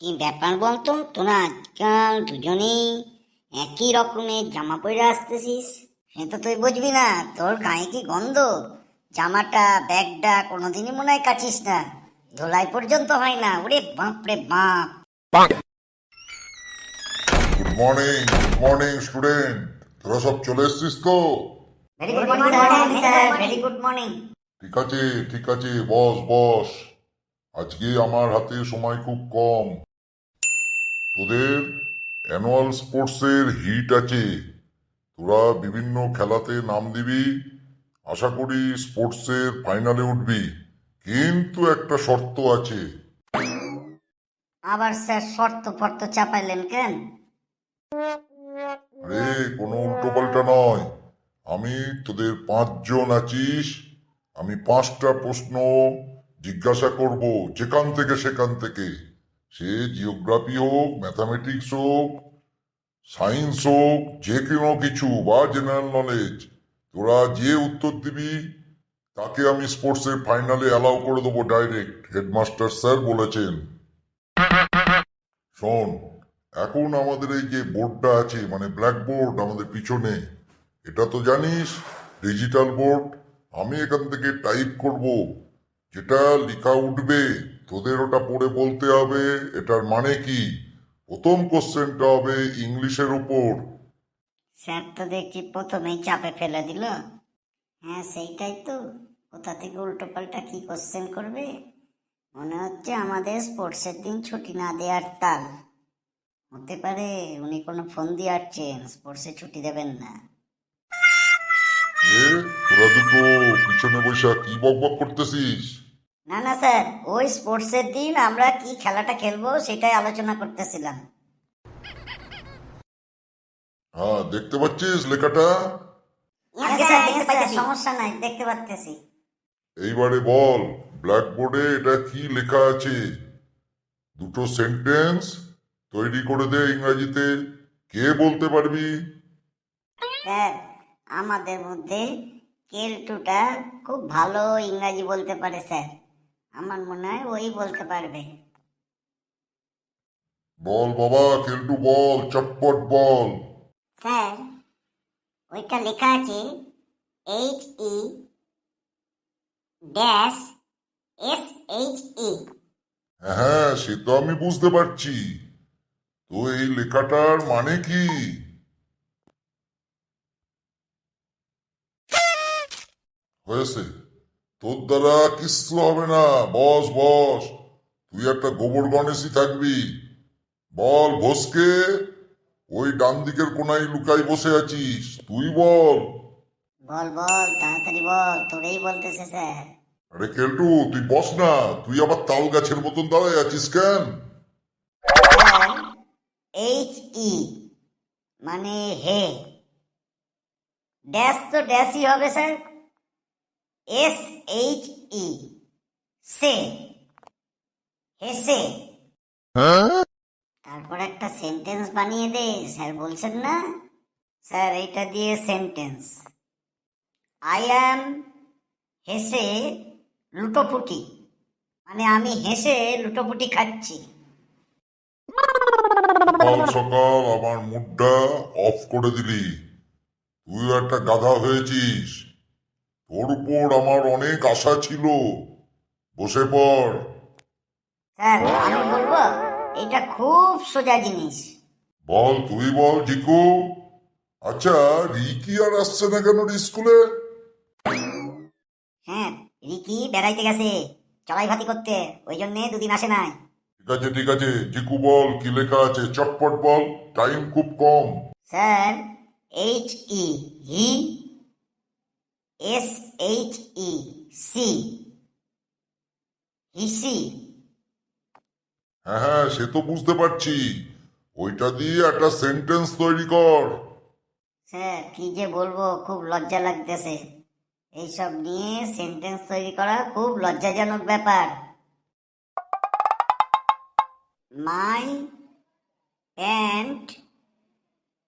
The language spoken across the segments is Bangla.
কি ব্যাপার বলতো? তোরা আজকাল দুজনেই একই রকমের জামা পরে আসতেছিস। সে তো তুই বুঝবি না তোর গায়ে কি গন্ধ? জামাটা ব্যাগটা কোনোদিনই মনে হয় কাচিস না। ধোলাই পর্যন্ত হয় না ওরে বাপ রে বাপ। Good morning good morning student তোরা সব চলে এসছিস তো? Very good morning sir very good morning ঠিক আছে ঠিক আছে বস বস। আজকে আমার হাতে সময় খুব কম। তোদের অ্যানুয়াল স্পোর্টসের হিট আছে। তোরা বিভিন্ন খেলাতে নাম দিবি। আশা করি স্পোর্টসের ফাইনালে উঠবি। কিন্তু একটা শর্ত আছে। আবার স্যার শর্ত ফর্ত চাপাইলেন কেন? আরে কোনো উল্টোপাল্টা নয়। আমি তোদের পাঁচজন আছিস। আমি পাঁচটা প্রশ্ন জিজ্ঞাসা করব যেখান থেকে সেখান থেকে। সে জিওগ্রাফি হোক ম্যাথামেটিক্স হোক সায়েন্স হোক, যে কোনো কিছু বা জেনারেল নলেজ তোরা যে উত্তর দিবি, তাকে আমি স্পোর্টসের ফাইনালে অ্যালাউ করে দেবো ডাইরেক্ট হেডমাস্টার স্যার বলেছেন। শোন, এখন আমাদের এই যে বোর্ডটা আছে মানে ব্ল্যাক বোর্ড আমাদের পিছনে, এটা তো জানিস ডিজিটাল বোর্ড আমি এখান থেকে টাইপ করব, যেটা লেখা উঠবে। তোদের ওটা পড়ে বলতে হবে এটার মানে কি? প্রথম কোশ্চেনটা হবে ইংলিশের উপর। স্যার তো দেখছি প্রথমেই চাপে ফেলে দিল। হ্যাঁ সেইটাই তো। কোথা থেকে উল্টো পাল্টা কি কোশ্চেন করবে? মনে হচ্ছে আমাদের স্পোর্টসের দিন ছুটি না দেওয়ার তাল। হতে পারে উনি কোনো ফোন দিয়ে আসছেন স্পোর্টসে ছুটি দেবেন না। এ তোরা দুটো পিছনে বসে কি বক বক করতেছিস? না না স্যার ওই স্পোর্টসের দিন আমরা কি খেলাটা খেলব সেটাই আলোচনা করতেছিলাম। হ্যাঁ দেখতে পাচ্ছিস লেখাটা? আগে স্যার দেখতে পাচ্ছি সমস্যা নাই দেখতে পাচ্তেছি এইবারে বল ব্ল্যাকবোর্ডে এটা কি লেখা আছে? দুটো সেন্টেন্স তৈরি করে দে ইংরেজিতে। কে বলতে পারবি? স্যার আমাদের মধ্যে কেলটুটা খুব ভালো ইংরাজি বলতে পারে স্যার। আমার মনে হয় ওই বলতে পারবে। বল বাবা কেলটু বল চটপট বল। স্যার ওইটা লেখা আছে H E dash S H E হ্যাঁ সে তো আমি বুঝতে পারছি। তো এই লেখাটার মানে কি? হয়েছে। তোর দ্বারা কিচ্ছু হবে না। বস বস। তুই একটা গোবর গণেশই থাকবি। বল বসকে। ওই ডান দিকের কোনায় লুকাই বসে আছিস। তুই বল। বল বল তাড়াতাড়ি বল। তোরেই বলতেছে স্যার। আরে কেলটু তুই বস না। তুই আবার তাল গাছের মতন দাঁড়ায় আছিস কেন? এইচ ই মানে হে। ড্যাশ তো ড্যাশই হবে স্যার। এস এইচ ই সে। হেসে তারপর একটা সেন্টেন্স বানিয়ে দে স্যার বলছেন না? স্যার এইটা দিয়ে সেন্টেন্স আই অ্যাম হেসে লুটোপুটি। মানে আমি হেসে লুটোপুটি খাচ্ছি। সকাল সকাল আমার মুডটা অফ করে দিলি। তুই একটা গাধা হয়েছিস। তোর উপর আমার অনেক আশা ছিল। বসে পড়। স্যার আমি বলব এটা খুব সোজা জিনিস। বল তুই বল জিকু। আচ্ছা রিকি আর আসছে না কেন স্কুলে? হ্যাঁ রিকি বেড়াইতে গেছে চড়াই ভাতি করতে ওই জন্যে দুদিন আসে নাই। ঠিক আছে ঠিক আছে জিকু বল কি লেখা আছে? চটপট বল টাইম খুব কম। Sir H E he S H E she হিসি হ্যাঁ হ্যাঁ সে তো বুঝতে পারছি। ওইটা দিয়ে একটা সেন্টেন্স তৈরি কর। স্যার কি যে বলব খুব লজ্জা লাগতেছে। এইসব নিয়ে সেন্টেন্স তৈরি করা খুব লজ্জাজনক ব্যাপার। মাই প্যান্ট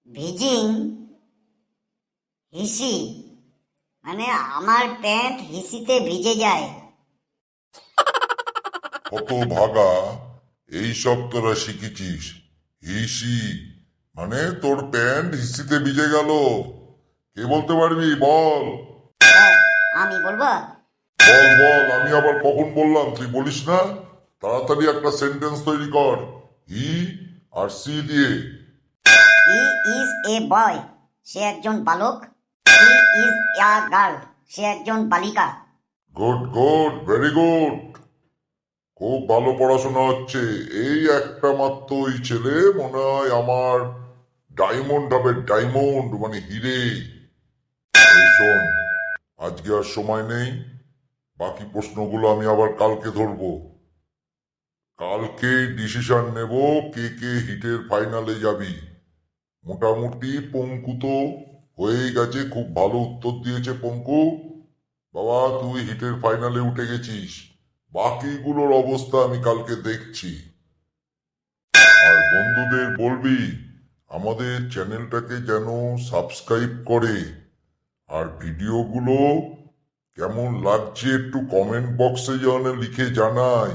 ভিজিং হিসি মানে আমার প্যান্ট হিসিতে ভিজে যায়। কত ভাগা এই সব তোরা শিখেছিস। হিসি মানে তোর প্যান্ট হিসিতে ভিজে গেল। কে বলতে পারবি? বল। আমি বলব? বল বল আমি আবার কখন বললাম? তুই বলিস না? তাড়াতাড়ি একটা সেন্টেন্স তৈরি কর। হি আর সি দিয়ে। হি ইজ এ বয় সে একজন বালক। ইজ আ গার্ল সে একজন বালিকা। গুড গুড ভেরি গুড খুব ভালো পড়াশোনা হচ্ছে। এই একটা মাত্র ওই ছেলে মনে হয় আমার ডায়মন্ড হবে ডায়মন্ড মানে হিরে। শোন, আজকে আর সময় নেই। বাকি প্রশ্নগুলো আমি আবার কালকে ধরবো। কালকে ডিসিশন নেব কে কে হিটের ফাইনালে যাবি। মোটামুটি পঙ্কু তো হয়েই গেছে, খুব ভালো উত্তর দিয়েছে পঙ্কু। বাবা, তুই হিটের ফাইনালে উঠে গেছিস। বাকিগুলোর অবস্থা আমি কালকে দেখছি। আর বন্ধুদের বলবি, আমাদের চ্যানেলটাকে যেন সাবস্ক্রাইব করে। আর ভিডিওগুলো কেমন লাগছে একটু কমেন্ট বক্সে যেন লিখে জানায়